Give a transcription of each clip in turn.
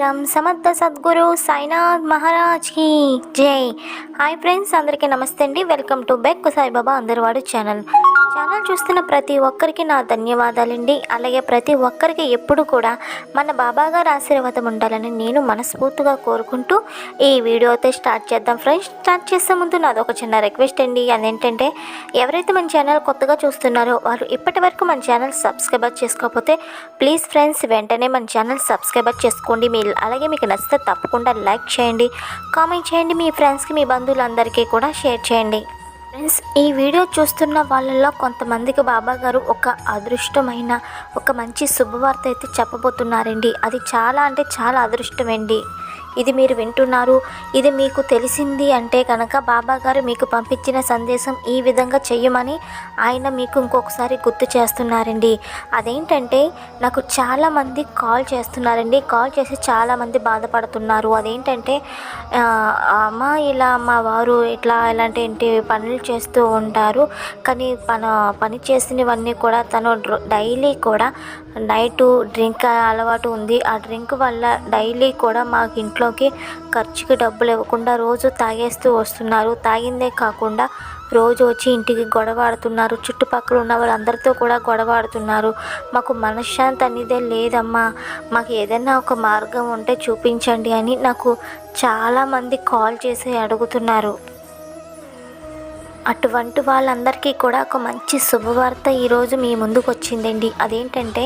సాయిరామ్ సమర్థ సద్గురు సాయినాథ్ మహారాజ్కి జై. హాయ్ ఫ్రెండ్స్ అందరికీ నమస్తే అండి. వెల్కమ్ టు బెక్ సాయిబాబా అందరివాడు ఛానల్. ఛానల్ చూస్తున్న ప్రతి ఒక్కరికి నా ధన్యవాదాలండి. అలాగే ప్రతి ఒక్కరికి ఎప్పుడు కూడా మన బాబాగారు ఆశీర్వాదం ఉండాలని నేను మనస్ఫూర్తిగా కోరుకుంటూ ఈ వీడియో అయితే స్టార్ట్ చేద్దాం ఫ్రెండ్స్. స్టార్ట్ చేసే ముందు నాది ఒక చిన్న రిక్వెస్ట్ అండి. అదేంటంటే ఎవరైతే మన ఛానల్ కొత్తగా చూస్తున్నారో వారు ఇప్పటి వరకు మన ఛానల్ సబ్స్క్రైబర్ చేసుకోకపోతే ప్లీజ్ ఫ్రెండ్స్ వెంటనే మన ఛానల్ సబ్స్క్రైబర్ చేసుకోండి. మీ అలాగే మీకు నచ్చితే తప్పకుండా లైక్ చేయండి కామెంట్ చేయండి మీ ఫ్రెండ్స్కి మీ బంధువులందరికీ కూడా షేర్ చేయండి. ఫ్రెండ్స్ ఈ వీడియో చూస్తున్న వాళ్ళల్లో కొంతమందికి బాబా గారు ఒక అదృష్టమైన ఒక మంచి శుభవార్త అయితే చెప్పబోతున్నారండి. అది చాలా అంటే చాలా అదృష్టమండి. ఇది మీరు వింటున్నారు ఇది మీకు తెలిసింది అంటే కనుక బాబా గారు మీకు పంపించిన సందేశం ఈ విధంగా చెయ్యమని ఆయన మీకు ఇంకొకసారి గుర్తు చేస్తున్నారండి. అదేంటంటే నాకు చాలామంది కాల్ చేస్తున్నారండి. కాల్ చేసి చాలామంది బాధపడుతున్నారు. అదేంటంటే అమ్మ ఇలా మా వారు ఇట్లా ఇలాంటి పనులు చేస్తూ ఉంటారు. కానీ పని పని చేసినవన్నీ కూడా తను డైలీ కూడా నైటు డ్రింక్ అలవాటు ఉంది. ఆ డ్రింక్ వల్ల డైలీ కూడా మాకు ఇంట్లోకి ఖర్చుకి డబ్బులు ఇవ్వకుండా రోజు తాగేస్తూ వస్తున్నారు. తాగిందే కాకుండా రోజు వచ్చి ఇంటికి గొడవ ఆడుతున్నారు చుట్టుపక్కల ఉన్న వాళ్ళందరితో కూడా గొడవ ఆడుతున్నారు మాకు మనశ్శాంతి అనేదే లేదమ్మా. మాకు ఏదైనా ఒక మార్గం ఉంటే చూపించండి అని నాకు చాలామంది కాల్ చేసి అడుగుతున్నారు. అటువంటి వాళ్ళందరికీ కూడా ఒక మంచి శుభవార్త ఈరోజు మీ ముందుకు వచ్చిందండి. అదేంటంటే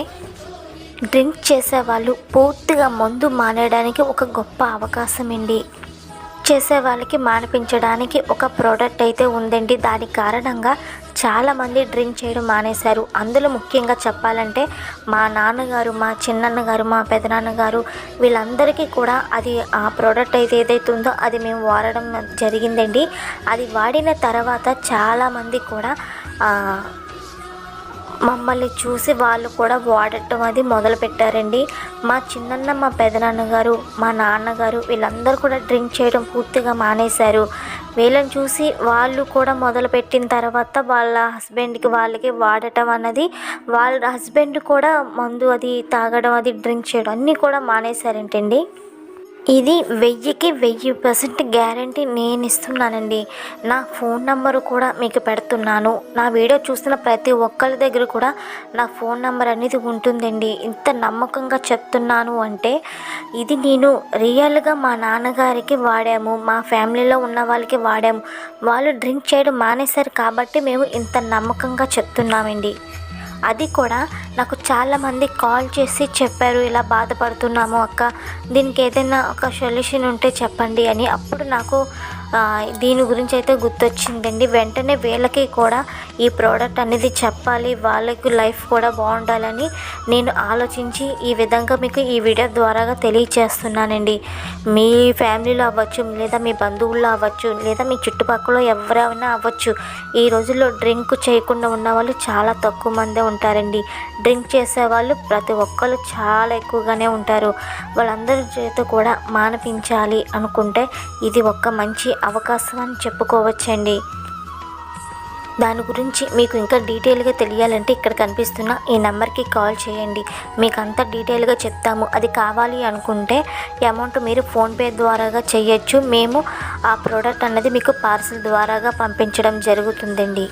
డ్రింక్ చేసేవాళ్ళు పూర్తిగా మందు మానేయడానికి ఒక గొప్ప అవకాశం అండి చేసే వాళ్ళకి మానిపించడానికి ఒక ప్రోడక్ట్ అయితే ఉందండి. దాని కారణంగా చాలామంది డ్రింక్ చేయడం మానేశారు. అందులో ముఖ్యంగా చెప్పాలంటే మా నాన్నగారు మా చిన్నన్నగారు మా పెదనాన్నగారు వీళ్ళందరికీ కూడా అది ఆ ప్రోడక్ట్ అయితే ఏదైతే ఉందో అది మేము వాడడం జరిగిందండి. అది వాడిన తర్వాత చాలామంది కూడా మమ్మల్ని చూసి వాళ్ళు కూడా వాడటం అది మొదలు పెట్టారండి. మా చిన్నన్న మా పెదనాన్నగారు మా నాన్నగారు వీళ్ళందరూ కూడా డ్రింక్ చేయడం పూర్తిగా మానేశారు. వీళ్ళని చూసి వాళ్ళు కూడా మొదలుపెట్టిన తర్వాత వాళ్ళ హస్బెండ్కి వాళ్ళకి వాడటం అన్నది వాళ్ళ హస్బెండ్ కూడా మందు అది తాగడం అది డ్రింక్ చేయడం అన్నీ కూడా మానేశారంటండి. ఇది వెయ్యికి వెయ్యి పర్సెంట్ గ్యారంటీ నేను ఇస్తున్నానండి నా ఫోన్ నంబరు కూడా మీకు పెడుతున్నాను. నా వీడియో చూస్తున్న ప్రతి ఒక్కరి దగ్గర కూడా నా ఫోన్ నంబర్ అనేది ఉంటుందండి. ఇంత నమ్మకంగా చెప్తున్నాను అంటే ఇది నేను రియల్గా మా నాన్నగారికి వాడాము. మా ఫ్యామిలీలో ఉన్న వాళ్ళకి వాడాము. వాళ్ళు డ్రింక్ చేయడం మానేశారు కాబట్టి మేము ఇంత నమ్మకంగా చెప్తున్నామండి. అది కూడా నాకు చాలామంది కాల్ చేసి చెప్పారు ఇలా బాధపడుతున్నాము అక్క. దీనికి ఏదైనా ఒక సొల్యూషన్ ఉంటే చెప్పండి అని. అప్పుడు నాకు దీని గురించి అయితే గుర్తొచ్చిందండి. వెంటనే వీళ్ళకి కూడా ఈ ప్రోడక్ట్ అనేది చెప్పాలి వాళ్ళకి లైఫ్ కూడా బాగుండాలని నేను ఆలోచించి ఈ విధంగా మీకు ఈ వీడియో ద్వారాగా తెలియచేస్తున్నానండి. మీ ఫ్యామిలీలో అవ్వచ్చు లేదా మీ బంధువుల్లో అవ్వచ్చు లేదా మీ చుట్టుపక్కల ఎవరైనా అవ్వచ్చు ఈ రోజుల్లో డ్రింక్ చేయకుండా ఉన్న వాళ్ళు చాలా తక్కువ మందే ఉంటారండి. డ్రింక్ చేసేవాళ్ళు ప్రతి ఒక్కరు చాలా ఎక్కువగానే ఉంటారు. వాళ్ళందరి చేత కూడా మానిపించాలి అనుకుంటే ఇది ఒక మంచి అవకాశం అని చెప్పుకోవచ్చండి. దాని గురించి మీకు ఇంకా డీటెయిల్గా తెలియాలంటే ఇక్కడ కనిపిస్తున్న ఈ నెంబర్కి కాల్ చేయండి. మీకు అంతా డీటెయిల్గా చెప్తాము. అది కావాలి అనుకుంటే అమౌంట్ మీరు ఫోన్పే ద్వారాగా చేయొచ్చు. మేము ఆ ప్రోడక్ట్ అన్నది మీకు పార్సల్ ద్వారాగా పంపించడం జరుగుతుందండి.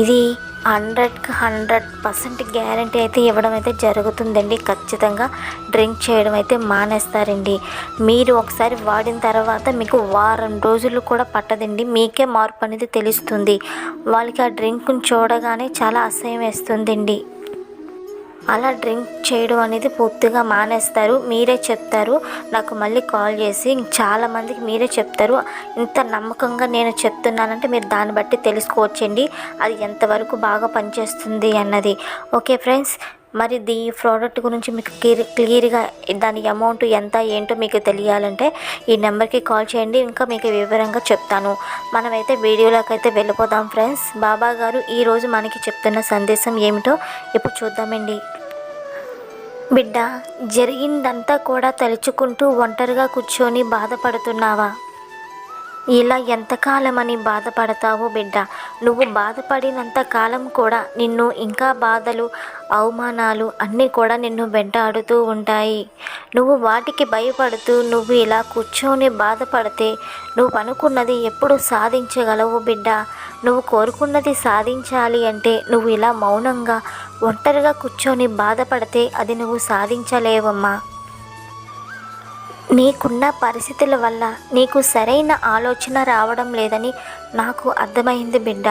ఇది హండ్రెడ్కి హండ్రెడ్ పర్సెంట్ గ్యారంటీ అయితే ఇవ్వడం అయితే జరుగుతుందండి. ఖచ్చితంగా డ్రింక్ చేయడం అయితే మానేస్తారండి. మీరు ఒకసారి వాడిన తర్వాత మీకు వారం రోజులు కూడా పట్టదండి. మీకే మార్పు అనేది తెలుస్తుంది. వాళ్ళకి ఆ డ్రింక్ను చూడగానే చాలా అసహ్యం వేస్తుందండి. అలా డ్రింక్ చేయడం అనేది పూర్తిగా మానేస్తారు. మీరే చెప్తారు. నాకు మళ్ళీ కాల్ చేసి చాలామందికి మీరే చెప్తారు. ఇంత నమ్మకంగా నేను చెప్తున్నానంటే మీరు దాన్ని బట్టి తెలుసుకోవచ్చండి. అది ఎంతవరకు బాగా పనిచేస్తుంది అన్నది. ఓకే ఫ్రెండ్స్ మరి దీ ప్రోడక్ట్ గురించి మీకు క్లియర్గా దాని అమౌంట్ ఎంత ఏంటో మీకు తెలియాలంటే ఈ నెంబర్కి కాల్ చేయండి ఇంకా మీకు వివరంగా చెప్తాను. మనమైతే వీడియోలోకి అయితే వెళ్ళిపోదాం ఫ్రెండ్స్. బాబా గారు ఈరోజు మనకి చెప్తున్న సందేశం ఏమిటో ఇప్పుడు చూద్దామండి. బిడ్డ జరిగిందంతా కూడా తలుచుకుంటూ ఒంటరిగా కూర్చొని బాధపడుతున్నావా? ఇలా ఎంతకాలమని బాధపడతావు బిడ్డ? నువ్వు బాధపడినంత కాలం కూడా నిన్ను ఇంకా బాధలు అవమానాలు అన్నీ కూడా నిన్ను వెంటాడుతూ ఉంటాయి. నువ్వు వాటికి భయపడుతూ నువ్వు ఇలా కూర్చొని బాధపడితే నువ్వు అనుకున్నది ఎప్పుడు సాధించగలవు బిడ్డ? నువ్వు కోరుకున్నది సాధించాలి అంటే నువ్వు ఇలా మౌనంగా ఒంటరిగా కూర్చొని బాధపడితే అది నువ్వు సాధించలేవమ్మా. నీకున్న పరిస్థితుల వల్ల నీకు సరైన ఆలోచన రావడం లేదని నాకు అర్థమైంది బిడ్డ.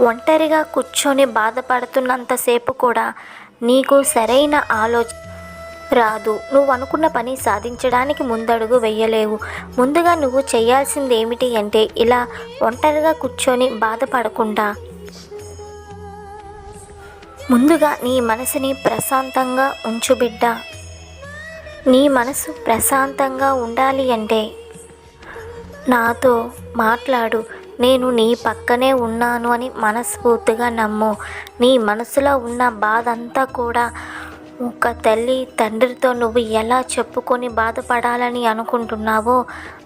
ఒంటరిగా కూర్చొని బాధపడుతున్నంతసేపు కూడా నీకు సరైన ఆలోచన రాదు. నువ్వు అనుకున్న పని సాధించడానికి ముందడుగు వెయ్యలేవు ముందుగా నువ్వు చేయాల్సింది ఏమిటి అంటే ఇలా ఒంటరిగా కూర్చొని బాధపడకుండా. ముందుగా నీ మనసుని ప్రశాంతంగా ఉంచు బిడ్డ. నీ మనసు ప్రశాంతంగా ఉండాలి అంటే నాతో మాట్లాడు. నేను నీ పక్కనే ఉన్నాను అని మనస్ఫూర్తిగా నమ్ము. నీ మనసులో ఉన్న బాధ అంతా కూడా ఒక తల్లి తండ్రితో నువ్వు ఎలా చెప్పుకొని బాధపడాలని అనుకుంటున్నావో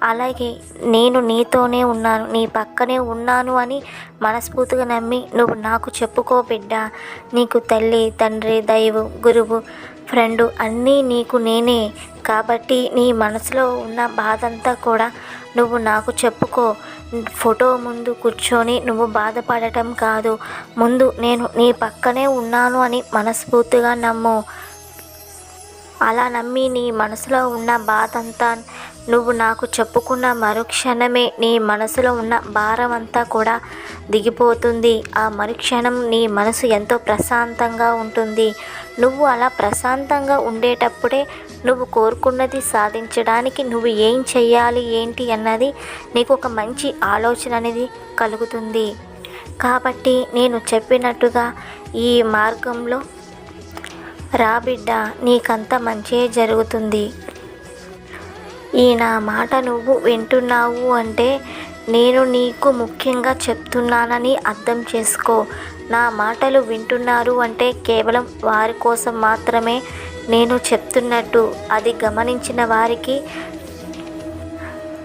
అలాగే నేను నీతోనే ఉన్నాను నీ పక్కనే ఉన్నాను అని మనస్ఫూర్తిగా నమ్మి నువ్వు నాకు చెప్పుకో బిడ్డ. నీకు తల్లి తండ్రి దైవం గురువు ఫ్రెండు అన్నీ నీకు నేనే. కాబట్టి నీ మనసులో ఉన్న బాధ అంతా కూడా నువ్వు నాకు చెప్పుకో. ఫోటో ముందు కూర్చొని నువ్వు బాధపడటం కాదు. ముందు నేను నీ పక్కనే ఉన్నాను అని మనస్ఫూర్తిగా నమ్ము. అలా నమ్మి నీ మనసులో ఉన్న బాధ అంతా నువ్వు నాకు చెప్పుకున్న మరుక్షణమే నీ మనసులో ఉన్న భారం అంతా కూడా దిగిపోతుంది. ఆ మరుక్షణం నీ మనసు ఎంతో ప్రశాంతంగా ఉంటుంది. నువ్వు అలా ప్రశాంతంగా ఉండేటప్పుడే నువ్వు కోరుకున్నది సాధించడానికి నువ్వు ఏం చెయ్యాలి ఏంటి అన్నది నీకు ఒక మంచి ఆలోచన అనేది కలుగుతుంది. కాబట్టి నేను చెప్పినట్టుగా ఈ మార్గంలో రా బిడ్డ నీకంత మంచే జరుగుతుంది. ఈ నా మాట నువ్వు వింటున్నావు అంటే నేను నీకు ముఖ్యంగా చెప్తున్నానని అర్థం చేసుకో. నా మాటలు వింటున్నారు అంటే కేవలం వారి కోసం మాత్రమే నేను చెప్తున్నట్టు. అది గమనించిన వారికి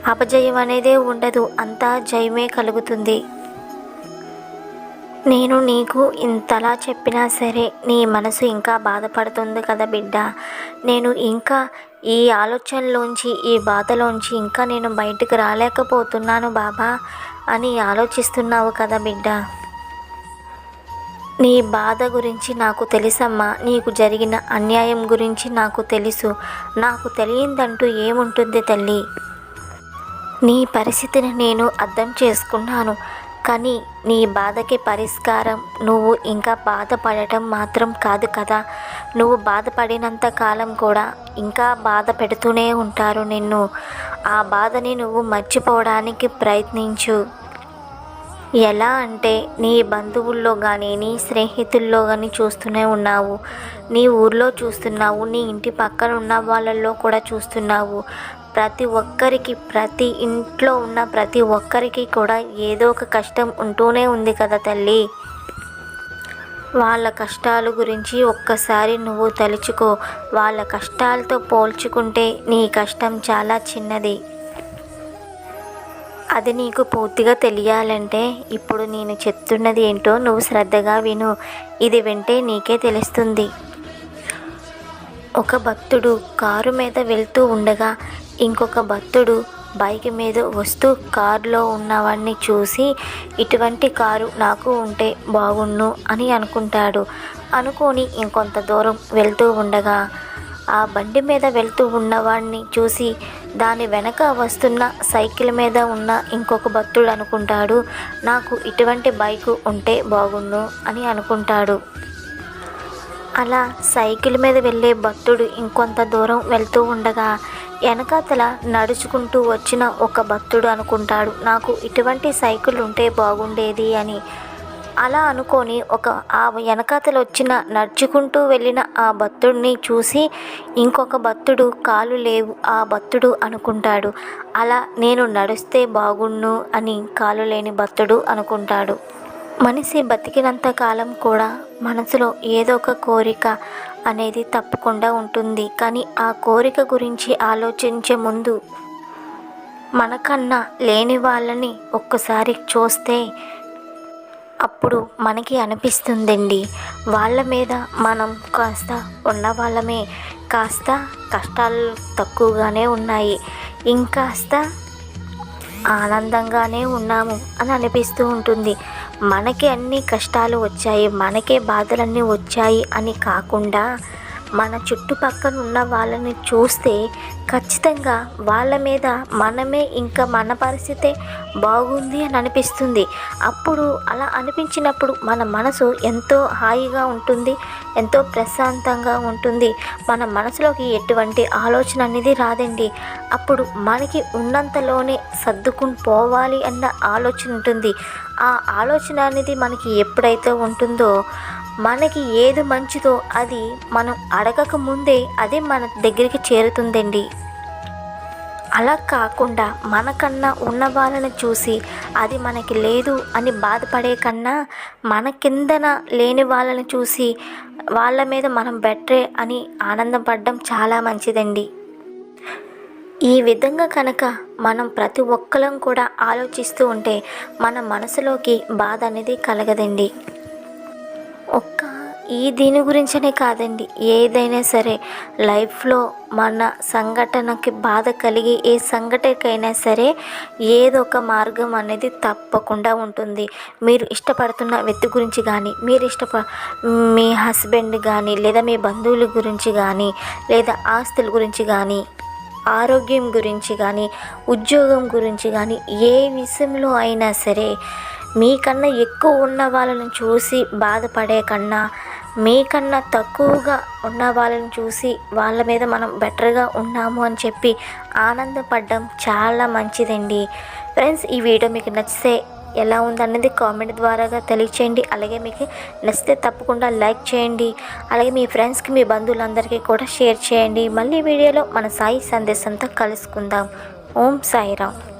అపజయం అనేదే ఉండదు అంతా జయమే కలుగుతుంది. నేను నీకు ఇంతలా చెప్పినా సరే నీ మనసు ఇంకా బాధపడుతుంది కదా బిడ్డ. నేను ఇంకా ఈ ఆలోచనలోంచి ఈ బాధలోంచి ఇంకా నేను బయటకు రాలేకపోతున్నాను బాబా అని ఆలోచిస్తున్నావు కదా బిడ్డ. నీ బాధ గురించి నాకు తెలుసమ్మా. నీకు జరిగిన అన్యాయం గురించి నాకు తెలుసు. నాకు తెలియందంటూ ఏముంటుంది తల్లి? నీ పరిస్థితిని నేను అర్థం చేసుకున్నాను. కానీ నీ బాధకి పరిష్కారం నువ్వు ఇంకా బాధపడటం మాత్రం కాదు కదా. నువ్వు బాధపడినంత కాలం కూడా ఇంకా బాధ పెడుతూనే ఉంటారు నిన్ను. ఆ బాధని నువ్వు మర్చిపోవడానికి ప్రయత్నించు. ఎలా అంటే నీ బంధువుల్లో కానీ నీ స్నేహితుల్లో కానీ చూస్తూనే ఉన్నావు. నీ ఊర్లో చూస్తున్నావు నీ ఇంటి పక్కన ఉన్న వాళ్ళల్లో కూడా చూస్తున్నావు. ప్రతి ఒక్కరికి ప్రతి ఇంట్లో ఉన్న ప్రతి ఒక్కరికి కూడా ఏదో ఒక కష్టం ఉంటూనే ఉంది కదా తల్లి. వాళ్ళ కష్టాల గురించి ఒక్కసారి నువ్వు తలుచుకో. వాళ్ళ కష్టాలతో పోల్చుకుంటే నీ కష్టం చాలా చిన్నది. అది నీకు పూర్తిగా తెలియాలంటే ఇప్పుడు నేను చెప్తున్నది ఏంటో నువ్వు శ్రద్ధగా విను. ఇది వింటే నీకే తెలుస్తుంది. ఒక భక్తుడు కారు మీద వెళ్తూ ఉండగా ఇంకొక భక్తుడు బైక్ మీద వస్తూ కారులో ఉన్నవాడిని చూసి ఇటువంటి కారు నాకు ఉంటే బాగుండు అని అనుకుంటాడు. అనుకొని ఇంకొంత దూరం వెళ్తూ ఉండగా ఆ బండి మీద వెళ్తూ ఉన్నవాడిని చూసి దాని వెనక వస్తున్న సైకిల్ మీద ఉన్న ఇంకొక భక్తుడు అనుకుంటాడు నాకు ఇటువంటి బైకు ఉంటే బాగుండు అని అనుకుంటాడు. అలా సైకిల్ మీద వెళ్ళే భక్తుడు ఇంకొంత దూరం వెళ్తూ ఉండగా వెనకాతల నడుచుకుంటూ వచ్చిన ఒక భక్తుడు అనుకుంటాడు నాకు ఇటువంటి సైకిల్ ఉంటే బాగుండేది అని. అలా అనుకొని ఒక ఆ వెనకాతలు వచ్చిన నడుచుకుంటూ వెళ్ళిన ఆ భక్తుడిని చూసి ఇంకొక భక్తుడు కాలు లేవు ఆ భక్తుడు అనుకుంటాడు. అలా నేను నడిస్తే బాగుండు అని కాలు లేని భక్తుడు అనుకుంటాడు. మనిషి బతికినంత కాలం కూడా మనసులో ఏదో ఒక కోరిక అనేది తప్పకుండా ఉంటుంది. కానీ ఆ కోరిక గురించి ఆలోచించే ముందు మనకన్నా లేని వాళ్ళని ఒక్కసారి చూస్తే అప్పుడు మనకి అనిపిస్తుందండి. వాళ్ళ మీద మనం కాస్త ఉన్న వాళ్ళమే కాస్త కష్టాలు తక్కువగానే ఉన్నాయి. ఇంకాస్త ఆనందంగానే ఉన్నాము అని అనిపిస్తూ ఉంటుంది. మనకి అన్ని కష్టాలు వచ్చాయి మనకే బాధలన్నీ వచ్చాయి అని కాకుండా మన చుట్టుపక్కల ఉన్న వాళ్ళని చూస్తే ఖచ్చితంగా వాళ్ళ మీద మనమే ఇంకా మన పరిస్థితే బాగుంది అని అనిపిస్తుంది. అప్పుడు అలా అనిపించినప్పుడు మన మనసు ఎంతో హాయిగా ఉంటుంది ఎంతో ప్రశాంతంగా ఉంటుంది. మన మనసులోకి ఎటువంటి ఆలోచన అనేది రాదండి. అప్పుడు మనకి ఉన్నంతలోనే సర్దుకుని పోవాలి అన్న ఆలోచన ఉంటుంది. ఆ ఆలోచన అనేది మనకి ఎప్పుడైతే ఉంటుందో మనకి ఏది మంచిదో అది మనం అడగక ముందే అది మన దగ్గరికి చేరుతుందండి. అలా కాకుండా మనకన్నా ఉన్న వాళ్ళని చూసి అది మనకి లేదు అని బాధపడే కన్నా మన కిందన లేని వాళ్ళని చూసి వాళ్ళ మీద మనం బెటరే అని ఆనందపడడం చాలా మంచిదండి. ఈ విధంగా కనుక మనం ప్రతి ఒక్కరం కూడా ఆలోచిస్తూ ఉంటే మన మనసులోకి బాధ అనేది కలగదండి. ఒక్క ఈ దీని గురించనే కాదండి. ఏదైనా సరే లైఫ్లో మన సంఘటనకి బాధ కలిగి ఏ సంఘటనకైనా సరే ఏదో ఒక మార్గం అనేది తప్పకుండా ఉంటుంది. మీరు ఇష్టపడుతున్న వ్యక్తి గురించి కానీ మీరు ఇష్టప మీ హస్బెండ్ కానీ లేదా మీ బంధువుల గురించి కానీ లేదా ఆస్తుల గురించి కానీ ఆరోగ్యం గురించి కానీ ఉద్యోగం గురించి కానీ ఏ విషయంలో అయినా సరే మీకన్నా ఎక్కువ ఉన్న వాళ్ళని చూసి బాధపడే కన్నా మీకన్నా తక్కువగా ఉన్న వాళ్ళని చూసి వాళ్ళ మీద మనం బెటర్గా ఉన్నాము అని చెప్పి ఆనందపడడం చాలా మంచిదండి. ఫ్రెండ్స్ ఈ వీడియో మీకు నచ్చితే ఎలా ఉందన్నది కామెంట్ ద్వారాగా తెలియచేయండి. అలాగే మీకు నచ్చితే తప్పకుండా లైక్ చేయండి. అలాగే మీ ఫ్రెండ్స్కి మీ బంధువులందరికీ కూడా షేర్ చేయండి. మళ్ళీ వీడియోలో మన సాయి సందేశంతో కలుసుకుందాం. ఓం సాయిరామ్.